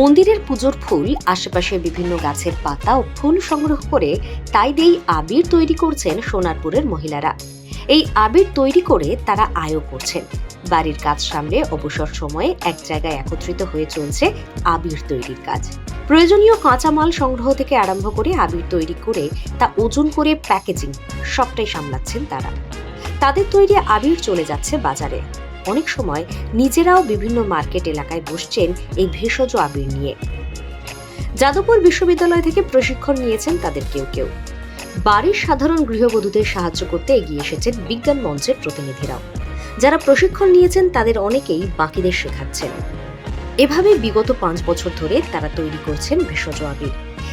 মন্দিরের পুজোর ফুল, আশেপাশে বিভিন্ন গাছের পাতা ও ফুল সংগ্রহ করে তাই দিয়েই আবির তৈরি করছেন সোনারপুরের মহিলারা। এই আবির তৈরি করে তারা আয়ও করছেন। বাড়ির কাজ সামলে অবসর সময়ে এক জায়গায় একত্রিত হয়ে চলছে আবির তৈরির কাজ। প্রয়োজনীয় কাঁচামাল সংগ্রহ থেকে আরম্ভ করে আবির তৈরি করে তা ওজন করে প্যাকেজিং সবটাই সামলাচ্ছেন তারা। তাদের তৈরি আবির চলে যাচ্ছে বাজারে। অনেক সময় নিজেরাও বিভিন্ন মার্কেট এলাকায় বসছেন এই ভেষজ আবির নিয়ে। যাদবপুর বিশ্ববিদ্যালয় থেকে প্রশিক্ষণ নিয়েছেন তাদের কেউ কেউ। বাড়ির সাধারণ গৃহবধূদের সাহায্য করতে এগিয়ে এসেছেন বিজ্ঞান মঞ্চের প্রতিনিধিরাও। যারা প্রশিক্ষণ নিয়েছেন, তাদের অনেকেই বাকিদের শেখাচ্ছেন। এভাবে বিগত পাঁচ বছর ধরে তারা তৈরি করছেন ভেষজ আবির।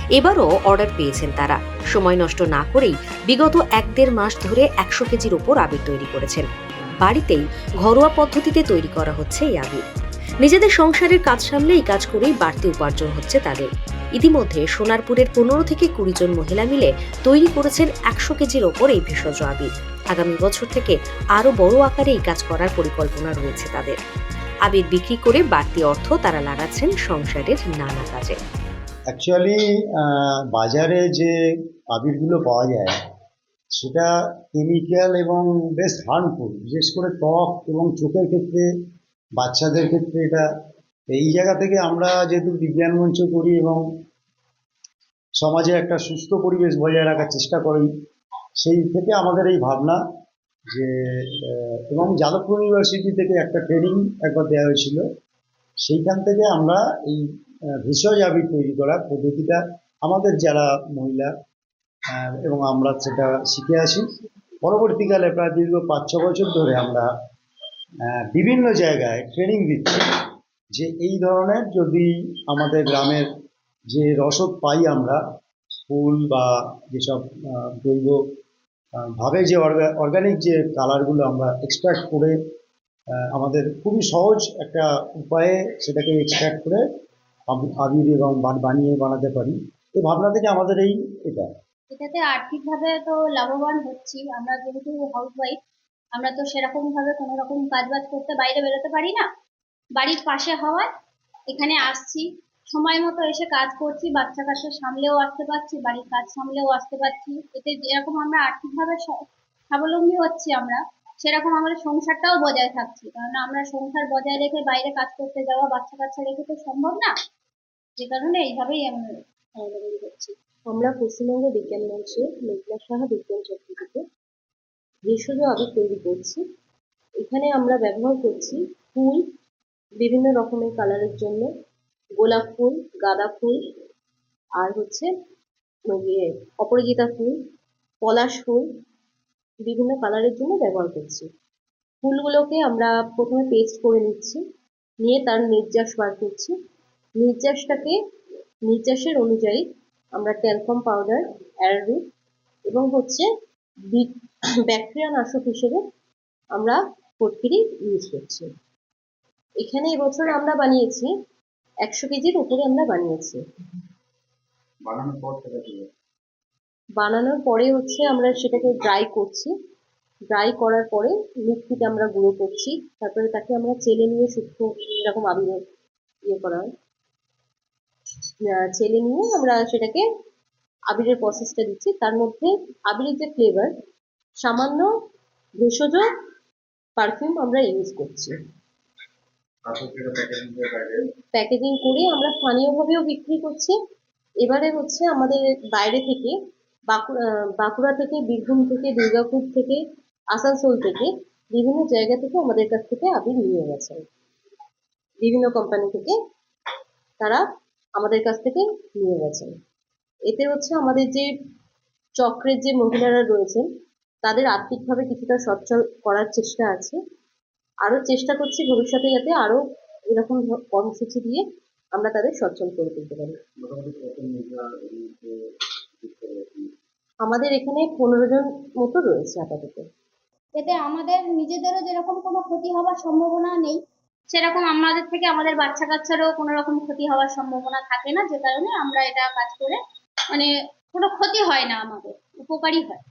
এবারও অর্ডার পেয়েছেন তারা। সময় নষ্ট না করেই বিগত এক দেড় মাস ধরে একশো কেজির ওপর আবির তৈরি করেছেন। বাড়িতেই ঘরোয়া পদ্ধতিতে তৈরি করা হচ্ছে এই আবির। নিজেদের সংসারের কাজ সামলে এই কাজ করেই বাড়তি উপার্জন হচ্ছে তাদের। ইতিমধ্যে সোনারপুরের পনেরো থেকে কুড়ি জন মহিলা মিলে তৈরি করেছেন একশো কেজির ওপর এই ভেষজ আবির। আগামী বছর থেকে আরও বড় আকারে এই কাজ করার পরিকল্পনা রয়েছে তাদের। আবির বিক্রি করে বাড়তি অর্থ তারা লাগাচ্ছেন সংসারের নানা কাজে। অ্যাকচুয়ালি বাজারে যে আবিরগুলো পাওয়া যায় সেটা কেমিক্যাল এবং বেশ হার্মফুল বিশেষ করে ত্বক এবং চোখের ক্ষেত্রে, বাচ্চাদের ক্ষেত্রে এটা। এই জায়গা থেকে আমরা যেহেতু বিজ্ঞান মঞ্চ করি এবং সমাজে একটা সুস্থ পরিবেশ বজায় রাখার চেষ্টা করি, সেই থেকে আমাদের এই ভাবনা যে এবং যাদবপুর ইউনিভার্সিটি থেকে একটা ট্রেনিং একবার দেওয়া হয়েছিল। সেইখান থেকে আমরা এই ভেষজ আবির তৈরি করার পদ্ধতিটা আমাদের যারা মহিলা এবং আমরা সেটা শিখে আসি। পরবর্তীকালে প্রায় দীর্ঘ পাঁচ ছ বছর ধরে আমরা বিভিন্ন জায়গায় ট্রেনিং দিচ্ছি যে এই ধরনের যদি আমাদের গ্রামের যে রসদ পাই আমরা, ফুল বা যেসব জৈব ভাবে যে অর্গানিক যে কালারগুলো আমরা এক্সট্রাক্ট করে আমাদের খুবই সহজ একটা উপায়ে সেটাকে এক্সট্রাক্ট করে আবি- আবির এবং বানিয়ে বানাতে পারি। এই ভাবনা থেকে আমাদের এই এটা। এটাতে আর্থিকভাবে তো লাভবান হচ্ছি। আমরা যেহেতু হাউসওয়াইফ আমরা তো সেরকম ভাবে কোনো রকম কাজ বাজ করতে বাইরে বেরোতে পারি না। বাড়ির পাশে হওয়ায় এখানে আসছি, সময় মতো এসে কাজ করছি, বাচ্চা কাচ্চা সামলেও আসতে পারছি, বাড়ির কাজ সামলেও আসতে পারছি। এতে যেরকম আমরা আর্থিকভাবে স্বাবলম্বী হচ্ছি আমরা, সেরকম আমাদের সংসারটাও বজায় থাকছে। কারণ আমরা সংসার বজায় রেখে বাইরে কাজ করতে যাওয়া, বাচ্চা কাচ্চা রেখে তো সম্ভব না। যে কারণে এইভাবেই আমরা আমরা পশ্চিমবঙ্গ বিজ্ঞান মঞ্চে মেঘনা সাহা বিজ্ঞান চক্র থেকে ভেষজ আবির তৈরি করছি, এখানে আমরা ব্যবহার করছি ফুল, বিভিন্ন রকমের কালারের জন্য। গোলাপ ফুল, গাঁদা ফুল, আর হচ্ছে ইয়ে অপরাজিতা ফুল, পলাশ ফুল, বিভিন্ন কালারের জন্য ব্যবহার করছি। ফুলগুলোকে আমরা প্রথমে পেস্ট করে নিচ্ছি, নিয়ে তার নির্যাস বার করছি। নির্যাসটাকে নির্যাসের অনুযায়ী আমরা ট্যালকম পাউডার অ্যারারুট এবং হচ্ছে ব্যাকটেরিয়া নাশক হিসেবে আমরা ফটকিরি ইউজ করছি। এখানে এবছর আমরা বানিয়েছি একশো কেজির উপরে আমরা বানিয়েছি। বানানোর পর হচ্ছে আমরা সেটাকে ড্রাই করছি। ড্রাই করার পরে মিক্সিতে আমরা গুঁড়ো করছি। তারপরে তাকে আমরা চেলে নিয়ে শুকনো এরকম আবিরের ইয়ে করা হয়। চেলে নিয়ে আমরা সেটাকে আবিরের প্রসেসটা দিচ্ছি। তার মধ্যে আবিরের যে ফ্লেভার সামান্য ভেষজ পারফিউম আমরা ইউজ করছি। প্যাকেজিং করে আমরা স্থানীয়ভাবেও বিক্রি করছি। এবারে হচ্ছে আমাদের বাইরে থেকে, বাঁকুড়া থেকে, বীরভূম থেকে, দুর্গাপুর থেকে, আসানসোল থেকে বিভিন্ন জায়গা থেকে আমাদের কাছ থেকে আবির নিয়ে গেছেন বিভিন্ন কোম্পানি থেকে তারা আমাদের কাছ থেকে নিয়ে গেছেন। এতে হচ্ছে আমাদের যে চক্রের যে মহিলারা রয়েছেন তাদের আর্থিকভাবে কিছুটা সচ্ছল করার চেষ্টা আছে। আরও চেষ্টা করছি ভবিষ্যতে যাতে আরও এরকম কর্মসূচি দিয়ে আমরা তাদের সচ্ছল করে তুলতে পারি। আমাদের এখানে পনেরো জন মতো রয়েছে আপাতত। এতে আমাদের নিজেদেরও যেরকম কোনো ক্ষতি হওয়ার সম্ভাবনা নেই সেরকম আমাদের থেকে আমাদের বাচ্চা কাচ্চারও কোনো রকম ক্ষতি হওয়ার সম্ভাবনা থাকে না, যে কারণে আমরা এটা কাজ করে মানে কোনো ক্ষতি হয় না আমাদের, উপকারই হয়।